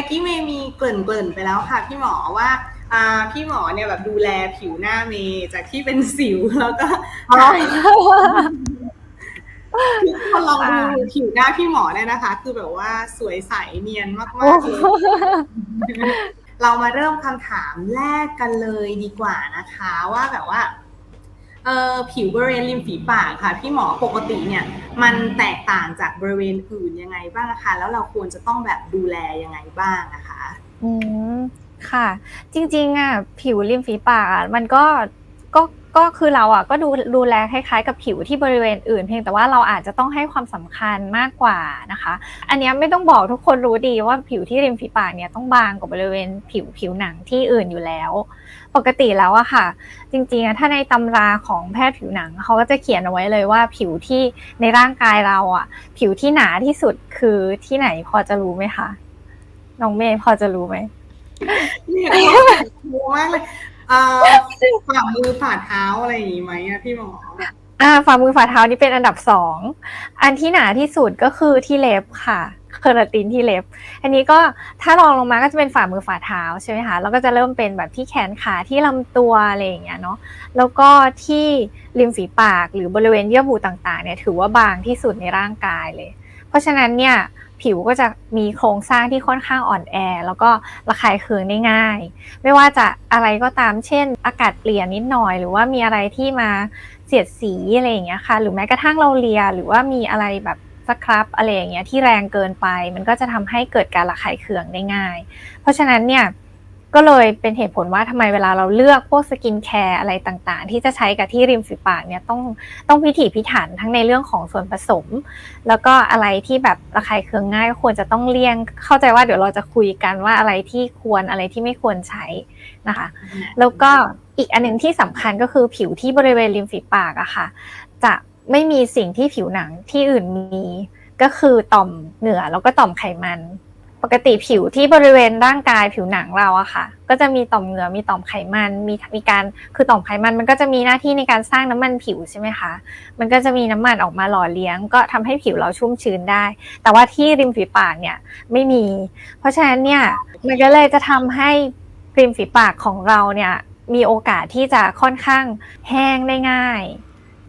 ตะกี้เมย์มีเกริ่นเกริ่นๆไปแล้วค่ะพี่หมอว่าอ่าพี่หมอเนี่ยแบบดูแลผิวหน้าเมย์จากที่เป็นสิวแล้วก็หายทุกคนลองดูผิวหน้าพี่หมอเนี่ยนะคะ คือแบบว่าสวยใสเนียนมากๆเลยเรามาเริ่มคำถามแรกกันเลยดีกว่านะคะ ว่าแบบว่าเออผิวบริเวณริมฝีปากค่ะพี่หมอปกติเนี่ยมันแตกต่างจากบริเวณอื่นยังไงบ้างคะแล้วเราควรจะต้องแบบดูแลยังไงบ้างนะคะ อืมค่ะ จริงๆอะผิวริมฝีปากอะมันก็ ก็ก็คือเราอะก็ดูดูแลคล้ายๆกับผิวที่บริเวณอื่น เพียงแต่ว่าเราอาจจะต้องให้ความสำคัญมากกว่านะคะ อันเนี้ยไม่ต้องบอกทุกคนรู้ดีว่าผิวที่ริมฝีปากเนี่ยต้องบางกว่าบริเวณผิวผิวหนังที่อื่นอยู่แล้ว ปกติแล้วอะค่ะ จริงๆอะถ้าในตำราของแพทย์ผิวหนังเขาก็จะเขียนเอาไว้เลยว่าผิวที่ในร่างกายเราอะผิวที่หนาที่สุดคือที่ไหนพอจะรู้ไหมคะน้องเมย์พอจะรู้ไหมเนี่ยกลัวมากเลย เอ่อฝ่ามือฝ่าเท้าอะไรอย่างงี้ไหมอะพี่หมอ อ่าฝ่ามือฝ่าเท้านี่เป็นอันดับสอง อันที่หนาที่สุดก็คือที่เล็บค่ะเคอราตินที่เล็บ อันนี้ก็ถ้ารองลงมาก็จะเป็นฝ่ามือฝ่าเท้าใช่ไหมคะแล้วก็จะเริ่มเป็นแบบที่แขนขาที่ลำตัวอะไรอย่างเงี้ยเนาะแล้วก็ที่ริมฝีปากหรือบริเวณเยื่อบุต่างๆเนี่ยถือว่าบางที่สุดในร่างกายเลย เพราะฉะนั้นเนี่ยผิวก็จะมีโครงสร้างที่ค่อนข้างอ่อนแอ แล้วก็ระคายเคืองได้ง่าย ไม่ว่าจะอะไรก็ตามเช่น อากาศเปลี่ยนนิดหน่อย หรือว่ามีอะไรที่มาเสียดสีอะไรอย่างเงี้ยค่ะ หรือแม้กระทั่งเราเลีย หรือว่ามีอะไรแบบสครับอะไรอย่างเงี้ยที่แรงเกินไป มันก็จะทำให้เกิดการระคายเคืองได้ง่าย เพราะฉะนั้นเนี่ย ก็เลยเป็นเหตุผลว่าทำไมเวลาเราเลือกพวกสกินแคร์อะไรต่างๆ ที่จะใช้กับที่ริมฝีปากเนี่ยต้องต้องพิถีพิถันทั้งในเรื่องของส่วนผสม แล้วก็อะไรที่แบบระคายเคืองง่ายก็ควรจะต้องเลี่ยง เข้าใจว่าเดี๋ยวเราจะคุยกันว่าอะไรที่ควรอะไรที่ไม่ควรใช้นะคะ แล้วก็อีกอันหนึ่งที่สำคัญก็คือผิวที่บริเวณริมฝีปากอะค่ะ จะไม่มีสิ่งที่ผิวหนังที่อื่นมีก็คือต่อมเหงื่อแล้วก็ต่อมไขมัน ปกติผิวที่บริเวณร่างกายผิวหนังเราอะค่ะ ก็จะมีต่อมเหงื่อมีต่อมไขมันมีมีการคือต่อมไขมันมันก็จะมีหน้าที่ในการสร้างน้ำมันผิวใช่ไหมคะมันก็จะมีน้ำมันออกมาหล่อเลี้ยง ก็ทำให้ผิวเราชุ่มชื้นได้ แต่ว่าที่ริมฝีปากเนี่ยไม่มี เพราะฉะนั้นเนี่ยมันก็เลยจะทำให้ริมฝีปากของเราเนี่ยมีโอกาสที่จะค่อนข้างแห้งได้ง่าย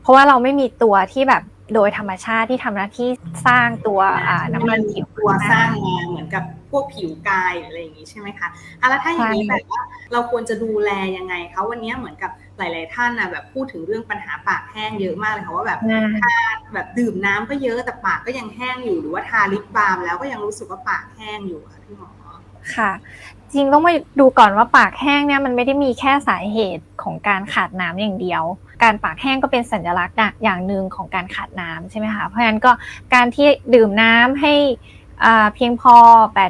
เพราะว่าเราไม่มีตัวที่แบบ โดยธรรมชาติที่ทำหน้าที่สร้างตัวอ่าน้ำมันผิวตัวสร้างมาเหมือนกับพวกผิวกายหรืออะไรอย่างงี้ใช่ไหมคะอะแล้วถ้าอย่างนี้ใช่แบบว่าเราควรจะดูแลยังไงคะวันนี้เหมือนกับหลาย ๆ ท่านนะแบบพูดถึงเรื่องปัญหาปากแห้งเยอะมากเลยค่ะว่าแบบอ่าทาแบบดื่มน้ำก็เยอะแต่ปากก็ยังแห้งอยู่หรือว่าทาลิปบาล์มแล้วก็ยังรู้สึกว่าปากแห้งอยู่ค่ะพี่หมอ ค่ะ จริงต้องมาดูก่อนว่าปากแห้งเนี่ยมันไม่ได้มีแค่สาเหตุของการขาดน้ำอย่างเดียว การปากแห้งก็เป็นสัญลักษณ์อย่างหนึ่งของการขาดน้ำใช่ไหมคะเพราะฉะนั้นก็การที่ดื่มน้ำให้อ่าเพียงพอ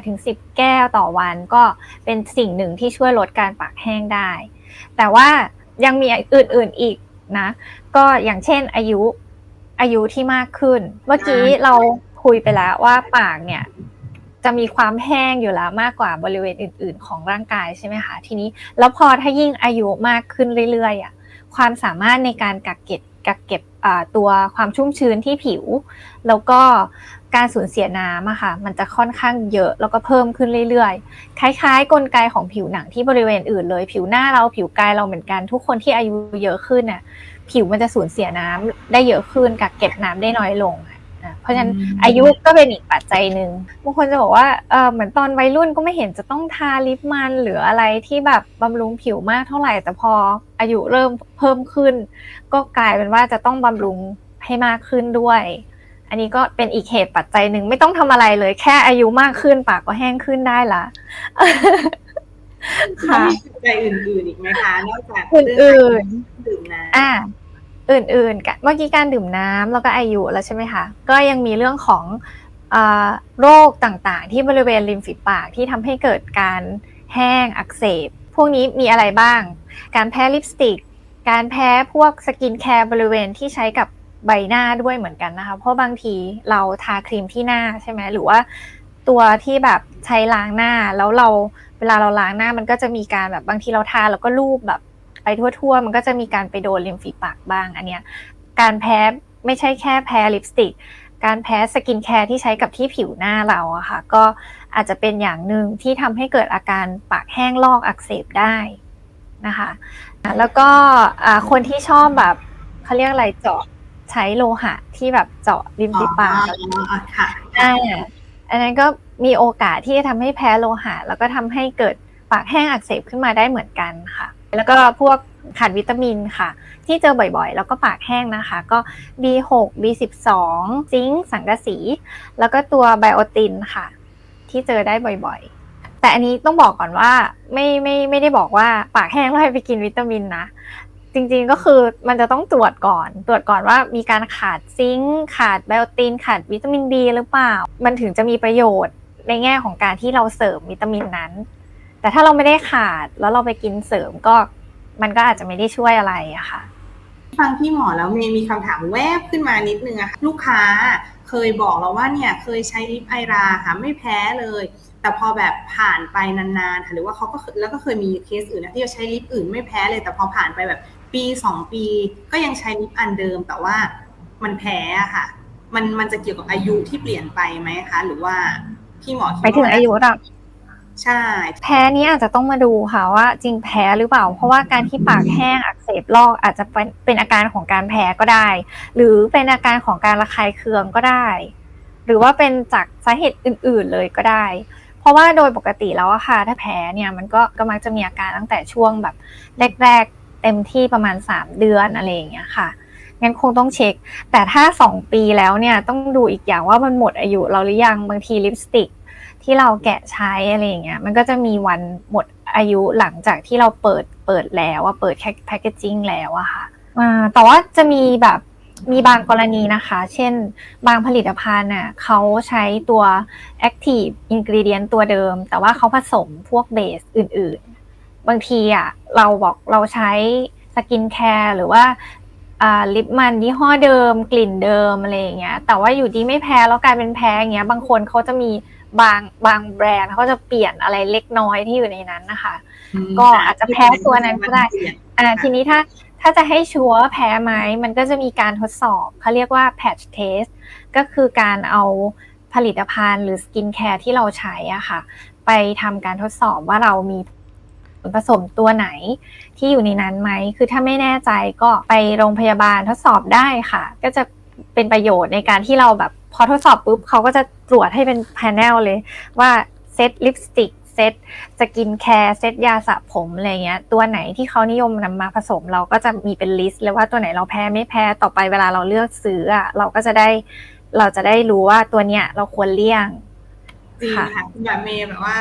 8-10 แก้วต่อวันก็เป็นสิ่งหนึ่งที่ช่วยลดการปากแห้งได้ แต่ว่ายังมีอื่นๆอีกนะก็อย่างเช่นอายุอายุที่มากขึ้น เมื่อกี้เราคุยไปแล้วว่าปากเนี่ย จะมีความแห้งอยู่แล้วมากกว่าบริเวณอื่น ๆ ของร่างกายใช่ไหมคะทีนี้แล้วพอถ้ายิ่งอายุมากขึ้นเรื่อยๆอะความสามารถในการกักเก็บกักเก็บตัวความชุ่มชื้นที่ผิว แล้วก็การสูญเสียน้ำอะค่ะมันจะค่อนข้างเยอะแล้วก็เพิ่มขึ้นเรื่อยๆ คล้ายๆ กลไกของผิวหนังที่บริเวณอื่นเลย ผิวหน้าเราผิวกายเราเหมือนกัน ทุกคนที่อายุเยอะขึ้นน่ะผิวมันจะสูญเสียน้ำได้เยอะขึ้นกักเก็บน้ำได้น้อยลง เพราะฉะนั้นอืมอายุก็เป็นอีกปัจจัยหนึ่งบางคนจะบอกว่าเออเหมือนตอนวัยรุ่นก็ไม่เห็นจะต้องทาลิปมันหรืออะไรที่แบบบำรุงผิวมากเท่าไหร่แต่พออายุเริ่มเพิ่มขึ้น ก็กลายเป็นว่าจะต้องบำรุงให้มากขึ้นด้วย อันนี้ก็เป็นอีกเหตุปัจจัยหนึ่งไม่ต้องทำอะไรเลย แค่อายุมากขึ้นปากก็แห้งขึ้นได้ละแล้วมีปัจจัยอื่นๆอีกไหมคะนอกจากอื่นๆเรื่องการดื่มน้ำอ่า อื่นๆกันเมื่อกี้การดื่มน้ำแล้วก็อายุแล้วใช่ไหมคะก็ยังมีเรื่องของอโรคต่างๆ ที่บริเวณริมฝีปากที่ทำให้เกิดการแห้งอักเสบ พวกนี้มีอะไรบ้าง การแพ้ลิปสติก การแพ้พวกสกินแคร์บริเวณที่ใช้กับใบหน้าด้วยเหมือนกันนะคะ เพราะบางทีเราทาครีมที่หน้าใช่ไหมหรือว่าตัวที่แบบใช้ล้างหน้าแล้วเราเวลาเราล้างหน้ามันก็จะมีการแบบบางทีเราทาแล้วก็ลูบแบบ ไปทั่วๆ มันก็จะมีการไปโดนริมฝีปากบ้างอันเนี้ยการแพ้ไม่ใช่แค่แพ้ลิปสติก การแพ้สกินแคร์ที่ใช้กับที่ผิวหน้าเราอะค่ะ ก็อาจจะเป็นอย่างหนึ่งที่ทำให้เกิดอาการปากแห้งลอกอักเสบได้นะคะอะแล้วก็อ่าคนที่ชอบแบบเขาเรียกอะไรเจาะใช้โลหะที่แบบเจาะริมฝีปากอ๋อค่ะอ่าอันนั้นก็มีโอกาสที่จะทำให้แพ้โลหะ แล้วก็ทำให้เกิดปากแห้งอักเสบขึ้นมาได้เหมือนกันค่ะ แล้วก็พวกขาดวิตามินค่ะ ที่เจอบ่อยๆ แล้วก็ปากแห้งนะคะ ก็ B6 B12 ซิงค์สังกะสี แล้วก็ตัวไบโอตินค่ะ ที่เจอได้บ่อยๆ แต่อันนี้ต้องบอกก่อนว่าไม่ไม่ไม่ได้บอกว่าปากแห้งแล้วให้ไปกินวิตามินนะจริงๆ ก็คือมันจะต้องตรวจก่อน ตรวจก่อนว่ามีการขาดซิงค์ขาดไบโอติน ขาดวิตามินบีหรือเปล่า มันถึงจะมีประโยชน์ในแง่ของการที่เราเสริมวิตามินนั้น แต่ถ้าเราไม่ได้ขาดแล้วเราไปกินเสริมก็มันก็อาจจะไม่ได้ช่วยอะไรอะค่ะ ฟังพี่หมอแล้วเมย์มีคำถามแวบขึ้นมานิดนึงอะค่ะลูกค้าเคยบอกเราว่าเนี่ยเคยใช้ลิปไอราค่ะไม่แพ้เลย แต่พอแบบผ่านไปนานๆค่ะหรือว่าเขาก็เคยแล้วก็เคยมีเคสอื่นนะที่จะใช้ลิปอื่นไม่แพ้เลย แต่พอผ่านไปแบบปีสองปี ก็ยังใช้ลิปอันเดิม แต่ว่ามันแพ้อะค่ะ มันมันจะเกี่ยวกับอายุที่เปลี่ยนไปไหมคะ หรือว่าพี่หมอคิดไปถึงว่อายุเรา ใช่ แพ้นี้อาจจะต้องมาดูค่ะว่าจริงแพ้หรือเปล่า เพราะว่าการที่ปากแห้งอักเสบลอกอาจจะเป็นเป็นอาการของการแพ้ก็ได้ หรือเป็นอาการของการระคายเคืองก็ได้ หรือว่าเป็นจากสาเหตุอื่น ๆเลยก็ได้ เพราะว่าโดยปกติแล้วอะค่ะถ้าแพ้เนี่ยมันก็ก็มักจะมีอาการตั้งแต่ช่วงแบบแรกๆเต็มที่ประมาณ 3 เดือนอะไรอย่างเงี้ยค่ะงั้นคงต้องเช็ค แต่ถ้า 2 ปีแล้วเนี่ยต้องดูอีกอย่างว่ามันหมดอายุเราหรือยังบางทีลิปสติก ที่เราแกะใช้อะไรอย่างเงี้ยมันก็จะมีวันหมดอายุหลังจากที่เราเปิดเปิดแล้วว่าเปิดแค่แพคเกจิ้งแล้วอะค่ะแต่ว่าจะมีแบบมีบางกรณีนะคะ เช่น บางผลิตภัณฑ์น่ะเขาใช้ตัว active ingredient ตัวเดิม แต่ว่าเขาผสมพวกเบสอื่น ๆ บางทีอะเราบอกเราใช้สกินแคร์หรือว่าอ่าลิปมันยี่ห้อเดิม กลิ่นเดิมอะไรอย่างเงี้ยแต่ว่าอยู่ดีไม่แพ้แล้วกลายเป็นแพ้อย่างเงี้ยบางคนเขาจะมี บางบางแบรนด์เขาจะเปลี่ยนอะไรเล็กน้อยที่อยู่ในนั้นนะคะ ก็อาจจะแพ้ตัวนั้นก็ได้อ่าทีนี้ถ้าถ้าจะให้ชัวร์ว่าแพ้ไหมมันก็จะมีการทดสอบเขาเรียกว่า patch test ก็คือการเอาผลิตภัณฑ์หรือสกินแคร์ที่เราใช้อะค่ะ ไปทำการทดสอบว่าเรามีส่วนผสมตัวไหนที่อยู่ในนั้นไหม คือถ้าไม่แน่ใจก็ไปโรงพยาบาลทดสอบได้ค่ะ ก็จะเป็นประโยชน์ในการที่เราแบบ พอทดสอบปุ๊บเขาก็จะตรวจให้เป็นแพนเนลเลยว่าเซตลิปสติกเซตสกินแคร์เซตยาสระผมอะไรเงี้ยตัวไหนที่เขานิยมนำมาผสมเราก็จะมีเป็นลิสต์เลยว่าตัวไหนเราแพ้ไม่แพ้ต่อไปเวลาเราเลือกซื้ออะเราก็จะได้เราจะได้รู้ว่าตัวเนี้ยเราควรเลี่ยงจริงค่ะคุณแบบเมย์แบบว่า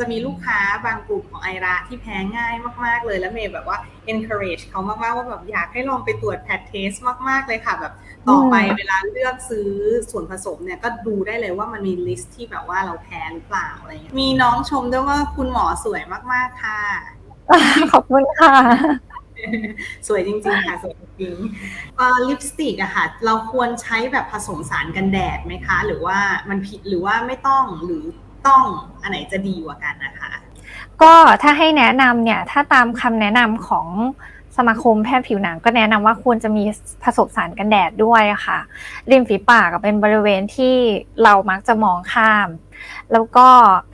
จะมีลูกค้าบางกลุ่มของไอราที่แพ้ง่ายมาก ๆ เลยแล้วเมย์แบบว่า encourage เขามาก ๆ ว่าแบบอยากให้ลองไปตรวจแพทเทสมาก ๆ เลยค่ะ แบบต่อไปเวลาเลือกซื้อส่วนผสมเนี่ย ก็ดูได้เลยว่ามันมีลิสต์ที่แบบว่าเราแพ้หรือเปล่าอะไรเงี้ยมีน้องชมด้วยว่าคุณหมอสวยมาก ๆ ค่ะ ขอบคุณค่ะสวยจริงๆค่ะสวยจริงๆเอ่อลิปสติกอะค่ะ เราควรใช้แบบผสมสารกันแดดไหมคะ หรือว่ามันผิดหรือว่าไม่ต้องหรือ ต้องอันไหนจะดีกว่ากันนะคะ ก็ถ้าให้แนะนำเนี่ยถ้าตามคำแนะนำของสมาคมแพทย์ผิวหนังก็แนะนำว่าควรจะมีผสมสารกันแดดด้วยค่ะ ริมฝีปากเป็นบริเวณที่เรามักจะมองข้าม แล้วก็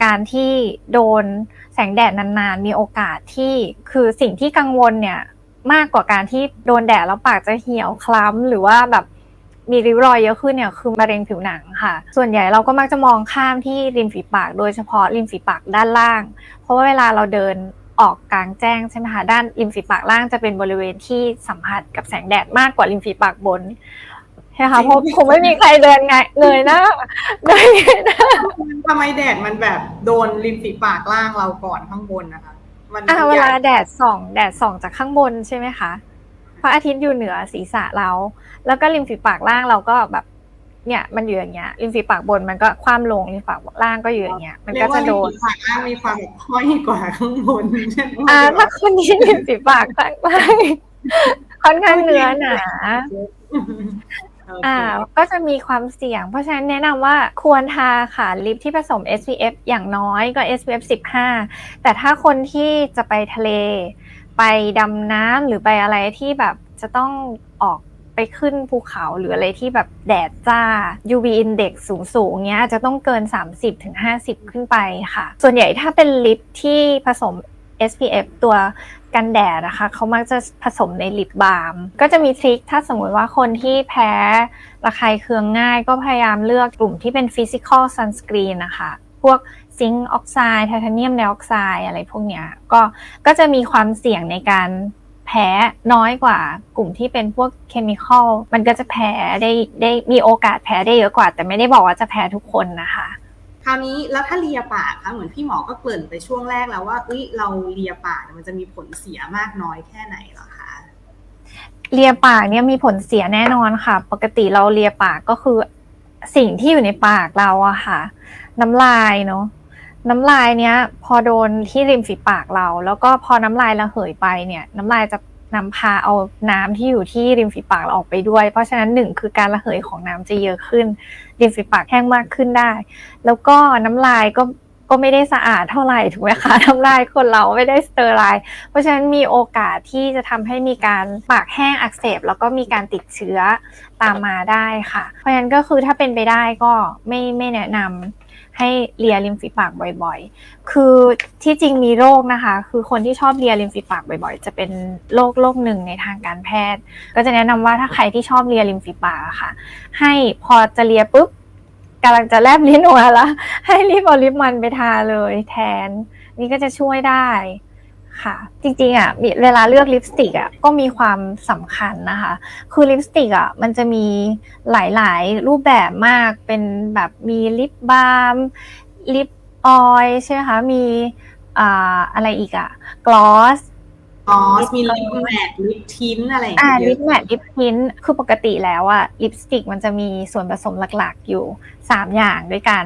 การที่โดนแสงแดดนานๆ มีโอกาสที่คือสิ่งที่กังวลเนี่ยมากกว่าการที่โดนแดดแล้วปากจะเหี่ยวคล้ำหรือว่าแบบ มีริ้วรอยเยอะขึ้นเนี่ยคือมะเร็งผิวหนังค่ะ ส่วนใหญ่เราก็มักจะมองข้ามที่ริมฝีปาก โดยเฉพาะริมฝีปากด้านล่าง เพราะว่าเวลาเราเดินออกกลางแจ้งใช่ไหมคะด้านริมฝีปากล่างจะเป็นบริเวณที่สัมผัสกับแสงแดดมากกว่าริมฝีปากบนใช่ไหมคะเพราะคงไม่มีใครเดินไงเลยนะเดินไงนะทำไมแดดมันแบบโดนริมฝีปากล่างเราก่อนข้างบนนะคะมันอ่าเวลาใหญ่แดดส่อง แดดส่องจากข้างบนใช่ไหมคะพ ระอาทิตย์อยู่เหนือศีรษะเรา แล้วก็ริมฝีปากล่างเราก็แบบ เนี่ย มันอยู่อย่างเงี้ยริมฝีปากบนมันก็คว่ำลงริมฝีปากล่างก็อยู่อย่างเงี้ย มันเรียก็กว่าจะโดริมนฝีปากล่างมีความแบบห้อยกว่าข้างบนใช่ไหมอ่าถ้าคนที่ริมฝีปากข้างล่างค่อนข้างเนื้อหนาโอเคอ่าก็จะมีความเสี่ยง เพราะฉะนั้นแนะนำว่าควรทาค่ะลิปที่ผสม SPF อย่างน้อยก็ SPF 15 แต่ถ้าคนที่จะไปทะเล ไปดำน้ำหรือไปอะไรที่แบบจะต้องออกไปขึ้นภูเขาหรืออะไรที่แบบแดดจ้า UV index สูงสูงๆเงี้ยอาจจะต้องเกิน 30-50ถึง50 ขึ้นไปค่ะ ส่วนใหญ่ถ้าเป็นลิปที่ผสม SPF ตัวกันแดดนะคะ เขามักจะผสมในลิปบาล์มก็จะมีทริคถ้าสมมติว่าคนที่แพ้ระคายเคืองง่าย ก็พยายามเลือกกลุ่มที่เป็น physical sunscreen นะคะ พวก ซิงค์ออกไซด์ไทเทเนียมไดออกไซด์อะไรพวกเนี้ยก็ก็จะมีความเสี่ยงในการแพ้น้อยกว่ากลุ่มที่เป็นพวกเคมีคอลมันก็จะแพ้ได้ได้มีโอกาสแพ้ได้เยอะกว่า แต่ไม่ได้บอกว่าจะแพ้ทุกคนนะคะ คราวนี้แล้วถ้าเลียปากคะเหมือนพี่หมอก็เกริ่นไปช่วงแรกแล้วว่าเอ้ยเราเลียปากเนี่ยมันจะมีผลเสียมากน้อยแค่ไหนเหรอคะเลียปากเนี่ยมีผลเสียแน่นอนค่ะ ปกติเราเลียปากก็คือสิ่งที่อยู่ในปากเราอะค่ะ น้ำลายเนาะ น้ำลายเนี้ย พอโดนที่ริมฝีปากเรา แล้วก็พอน้ำลายระเหยไปเนี่ย น้ำลายจะนำพาเอาน้ำที่อยู่ที่ริมฝีปากเราออกไปด้วย เพราะฉะนั้นหนึ่งคือการระเหยของน้ำจะเยอะขึ้น ริมฝีปากแห้งมากขึ้นได้ แล้วก็น้ำลายก็ก็ไม่ได้สะอาดเท่าไหร่ถูกไหมคะน้ำลายคนเราไม่ได้สเตอร์ไลน์เพราะฉะนั้นมีโอกาสที่จะทำให้มีการปากแห้งอักเสบ แล้วก็มีการติดเชื้อตามมาได้ค่ะ เพราะฉะนั้นก็คือถ้าเป็นไปได้ก็ไม่ไม่แนะนำ ให้เลียริมฝีปากบ่อยๆ คือที่จริงมีโรคนะคะ คือคนที่ชอบเลียริมฝีปากบ่อยๆ จะเป็นโรคโรคหนึ่งในทางการแพทย์ ก็จะแนะนำว่าถ้าใครที่ชอบเลียริมฝีปากค่ะ ให้พอจะเลียปุ๊บกำลังจะแลบลิ้นออกมาละให้รีบเอาลิปมันไปทาเลยแทน นี่ก็จะช่วยได้ ค่ะ จริงๆอะมีเวลาเลือกลิปสติกอะก็มีความสำคัญนะคะ คือลิปสติกอะมันจะมีหลายๆรูปแบบมากเป็นแบบมีลิปบาล์มลิปออยล์ใช่ไหมคะมีอ่าอะไรอีกอะกลอสอ๋อมีลิปแมทลิปทินท์อะไรอย่างอ่าเงี้ยเยลิอะปแมทลิปพินคือปกติแล้วอะลิปสติกมันจะมีส่วนผสมหลักๆอยู่ 3 อย่างด้วยกัน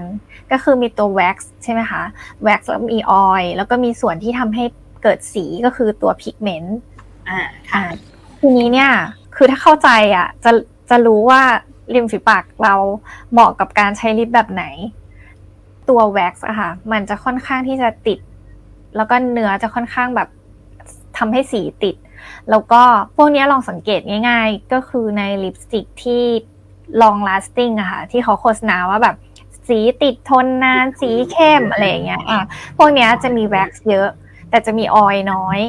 ก็คือมีตัวแว็กซ์ใช่ไหมคะแว็กซ์แล้วมีออยล์แล้วก็มีส่วนที่ทำให้ เกิดสีก็คือตัวพิกเมนต์อ่าค่ะทีนี้เนี่ยคือถ้าเข้าใจอะจะจะรู้ว่าริมฝีปากเราเหมาะกับการใช้ลิปแบบไหน ตัวแว็กซ์อะค่ะมันจะค่อนข้างที่จะติด แล้วก็เนื้อจะค่อนข้างแบบทำให้สีติด แล้วก็พวกเนี้ยลองสังเกตง่าย ๆ ก็คือในลิปสติกที่ long lasting อะค่ะที่เขาโฆษณาว่าแบบสีติดทนนานสีเข้มอะไรอย่างเงี้ยอะพวกเนี้ยจะมีแว็กซ์เยอะ แต่จะมีออยล์น้อย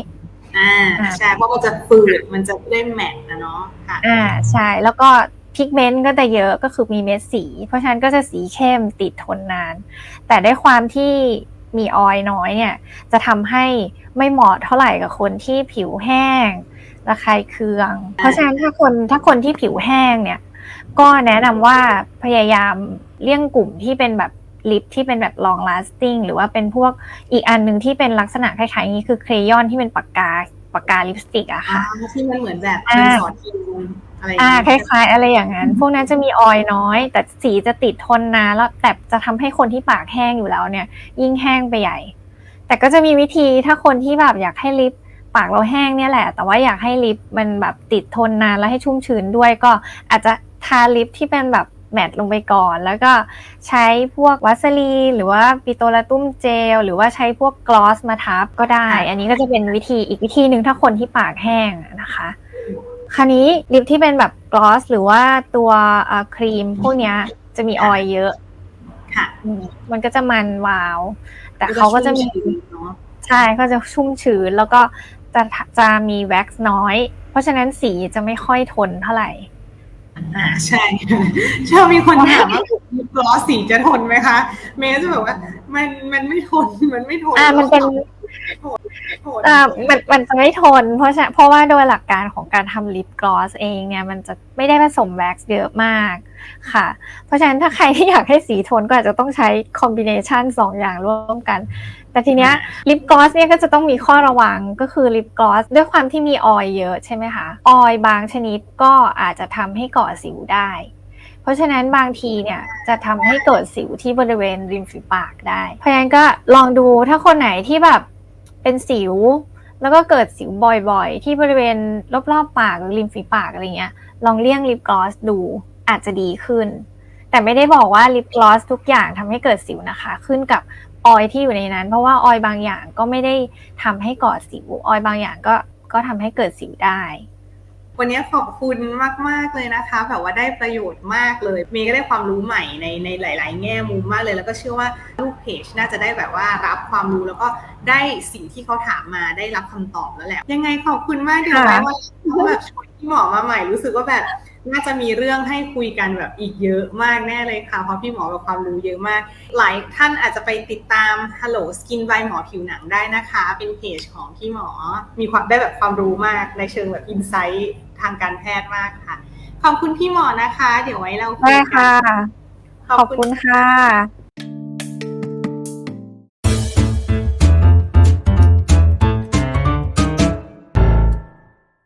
อ่าอ่าใช่เพราะมันจะฝืดมันจะได้แมทนะเนาะค่ะอ่าใช่แล้วก็พิกเมนต์ก็จะเยอะก็คือมีเม็ดสี เพราะฉะนั้นก็จะสีเข้มติดทนนาน แต่ด้วยความที่มีออยล์น้อยเนี่ย จะทำให้ไม่เหมาะเท่าไหร่กับคนที่ผิวแห้งระคายเคือง เพราะฉะนั้นถ้าคนถ้าคนที่ผิวแห้งเนี่ย ก็แนะนำว่าพยายามเลี่ยงกลุ่มที่เป็นแบบ ลิปที่เป็นแบบ long lasting หรือว่าเป็นพวกอีกอันหนึ่งที่เป็นลักษณะคล้ายๆนี้คือเครยอนที่เป็นปากกาปากกาลิปสติกอะอ่าค่ะที่มันเหมือนแบบอ่าเป็นสอดทิวอะไรอย่างอ่าเงี้ยคล้าย ๆ อะไรอย่างนั้น พวกนั้นจะมีออยล์น้อย แต่สีจะติดทนนานแล้วแต่จะทำให้คนที่ปากแห้งอยู่แล้วเนี่ย ยิ่งแห้งไปใหญ่ แต่ก็จะมีวิธีถ้าคนที่แบบอยากให้ลิปปากเราแห้งเนี่ยแหละ แต่ว่าอยากให้ลิปมันแบบติดทนนานแล้วให้ชุ่มชื้นด้วยก็อาจจะทาลิปที่เป็นแบบ แมตต์ลงไปก่อน แล้วก็ใช้พวกวัสลีนหรือว่าปิโตรลาตุ้มเจล หรือว่าใช้พวกกลอสมาทับก็ได้ อันนี้ก็จะเป็นวิธีอีกวิธีหนึ่งถ้าคนที่ปากแห้งนะคะคราวนี้ลิปที่เป็นแบบกลอสหรือว่าตัวอ่าครีมพวกเนี้ยจะมีออยล์เยอะค่ะอืมมันก็จะมันวาว แต่เขาก็จะมีชุ่ชื้นเนาะใช่ก็จะชุ่มชื้นแล้วก็จะจะมีแว็กซ์น้อย เพราะฉะนั้นสีจะไม่ค่อยทนเท่าไหร่ อ่าใช่ชอบมีคนถามว่ากลอสสีจะทนไหมคะ เมย์จะแบบว่า มันมันไม่ทนมันไม่ทน อ่ามันเป็น ทนแต่มันมันจะไม่ทน เพราะฉะเพราะว่าโดยหลักการของการทำลิปกลอสเองเนี่ยมันจะไม่ได้ผสมแว็กซ์เยอะมากค่ะ เพราะฉะนั้นถ้าใครที่อยากให้สีทนก็อาจจะต้องใช้คอมบิเนชันสองอย่างร่วมกัน แต่ทีเนี้ยลิปกลอสเนี่ยก็จะต้องมีข้อระวังก็คือลิปกลอสด้วยความที่มีออยล์เยอะใช่ไหมคะ ออยล์บางชนิดก็อาจจะทำให้ก่อสิวได้เพราะฉะนั้นบางทีเนี่ยจะทำให้เกิดสิวที่บริเวณริมฝีปากได้ เพราะฉะนั้นก็ลองดูถ้าคนไหนที่แบบ เป็นสิว แล้วก็เกิดสิวบ่อยๆ ที่บริเวณรอบๆปากหรือริมฝีปากอะไรเงี้ย ลองเลี่ยงลิปกลอสดูอาจจะดีขึ้น แต่ไม่ได้บอกว่าลิปกลอสทุกอย่างทำให้เกิดสิวนะคะ ขึ้นกับออยที่อยู่ในนั้น เพราะว่าออยบางอย่างก็ไม่ได้ทำให้ก่อสิวออยบางอย่างก็ก็ทำให้เกิดสิวได้ วันนี้ขอบคุณมาก ๆ เลยนะคะแบบว่าได้ประโยชน์มากเลยเมย์ก็ได้ความรู้ใหม่ในในหลาย ๆ แง่มุมมากเลย แล้วก็เชื่อว่าลูกเพจน่าจะได้แบบว่ารับความรู้แล้วก็ได้สิ่งที่เขาถามมาได้รับคำตอบแล้วแหละ ยังไงขอบคุณมากเดี๋ยวไว้วันหลังแบบชวนพี่หมอมาใหม่รู้สึกว่าแบบ น่าจะมีเรื่องให้คุยกันแบบอีกเยอะมากแน่เลยค่ะ เพราะพี่หมอแบบความรู้เยอะมาก หลายท่านอาจจะไปติดตาม Hello Skin by หมอผิวหนังได้นะคะ เป็นเพจของพี่หมอ มีความได้แบบความรู้มากในเชิงแบบอินไซต์ทางการแพทย์มากค่ะ ขอบคุณพี่หมอนะคะ เดี๋ยวไว้เราคุได้ยกัค่ะนขอบคุณค่ะ